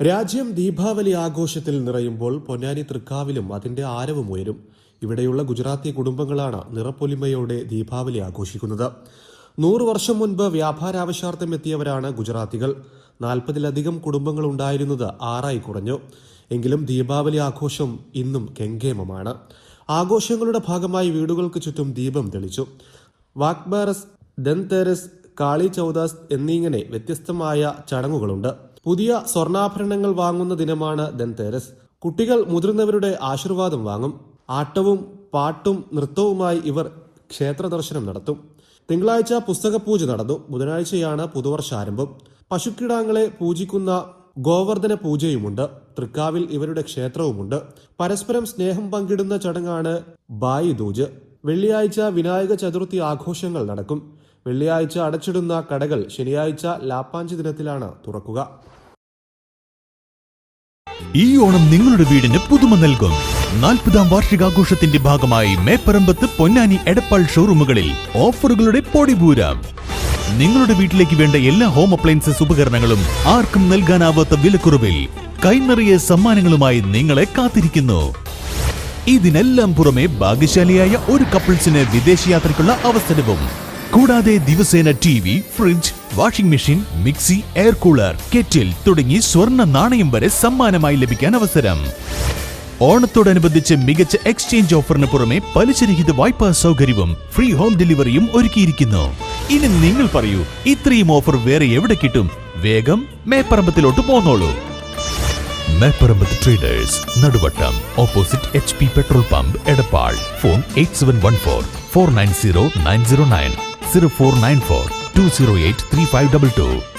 രാജ്യം ദീപാവലി ആഘോഷത്തിൽ നിറയുമ്പോൾ പൊന്നാനി തൃക്കാവിലും അതിന്റെ ആരവും ഉയരും. ഇവിടെയുള്ള ഗുജറാത്തി കുടുംബങ്ങളാണ് നിറപ്പൊലിമയോടെ ദീപാവലി ആഘോഷിക്കുന്നത്. നൂറ് വർഷം മുൻപ് വ്യാപാരാവശ്യാർത്ഥം എത്തിയവരാണ് ഗുജറാത്തികൾ. നാൽപ്പതിലധികം കുടുംബങ്ങൾ ഉണ്ടായിരുന്നത് ആറായി കുറഞ്ഞു. എങ്കിലും ദീപാവലി ആഘോഷം ഇന്നും കെങ്കേമമാണ്. ആഘോഷങ്ങളുടെ ഭാഗമായി വീടുകൾക്ക് ചുറ്റും ദീപം തെളിച്ചു. വാക്ബാറസ് ദൻതേരസ് കാളി ചൗദാസ് എന്നിങ്ങനെ വ്യത്യസ്തമായ ചടങ്ങുകളുണ്ട്. പുതിയ സ്വർണാഭരണങ്ങൾ വാങ്ങുന്ന ദിനമാണ് ധൻതേരസ്. കുട്ടികൾ മുതിർന്നവരുടെ ആശീർവാദം വാങ്ങും. ആട്ടവും പാട്ടും നൃത്തവുമായി ഇവർ ക്ഷേത്ര ദർശനം നടത്തും. തിങ്കളാഴ്ച പുസ്തകപൂജ നടന്നു. ബുധനാഴ്ചയാണ് പുതുവർഷാരംഭം. പശുക്കിടാങ്ങളെ പൂജിക്കുന്ന ഗോവർദ്ധന പൂജയുമുണ്ട്. തൃക്കാവിൽ ഇവരുടെ ക്ഷേത്രവുമുണ്ട്. പരസ്പരം സ്നേഹം പങ്കിടുന്ന ചടങ്ങാണ് ബായി ദൂജ്. വെള്ളിയാഴ്ച വിനായക ചതുർത്ഥി ആഘോഷങ്ങൾ നടക്കും. വെള്ളിയാഴ്ച അടച്ചിടുന്ന കടകൾ ശനിയാഴ്ച ലാപ്പാഞ്ച് ദിനത്തിലാണ് തുറക്കുക. ഈ ഓണം നിങ്ങളുടെ വീടിന് പുതുമ നൽകും. നാൽപ്പതാം വാർഷികാഘോഷത്തിന്റെ ഭാഗമായി മേപ്പറമ്പത്ത് പൊന്നാനി എടപ്പാൾ ഷോറൂമുകളിൽ ഓഫറുകളുടെ പൊടിപൂരം. നിങ്ങളുടെ വീട്ടിലേക്ക് വേണ്ട എല്ലാ ഹോം അപ്ലയൻസസ് ഉപകരണങ്ങളും ആർക്കും നൽകാനാവാത്ത വിലക്കുറവിൽ കൈനിറിയ സമ്മാനങ്ങളുമായി നിങ്ങളെ കാത്തിരിക്കുന്നു. ഇതിനെല്ലാം പുറമെ ഭാഗ്യശാലിയായ ഒരു കപ്പിൾസിന് വിദേശയാത്രയ്ക്കുള്ള അവസരവും കൂടാതെ ദിവസേന T V fridge washing machine mixie air cooler kettle തുടങ്ങി സ്വർണ നാണയം വരെ സമ്മാനമായി ലഭിക്കാൻ അവസരം. ഓണത്തോടനുബന്ധിച്ച് മികച്ച എക്സ്ചേഞ്ച് ഓഫറിന് പുറമെ പലിശരഹിത വായ്പാ സൗകര്യവും ഫ്രീ ഹോം ഡെലിവറിയും ഒരുക്കിയിരിക്കുന്നു. ഇനി നിങ്ങൾ പറയൂ ഇത്രയും ഓഫർ വേറെ എവിടെ കിട്ടും? വേഗം മേപ്പറമ്പത്തിലോട്ട് പോന്നോളൂ. Meparambath traders Naduvattam opposite H P petrol pump Edappal. Phone eight seven one four four nine zero nine zero nine 0494 208 3522.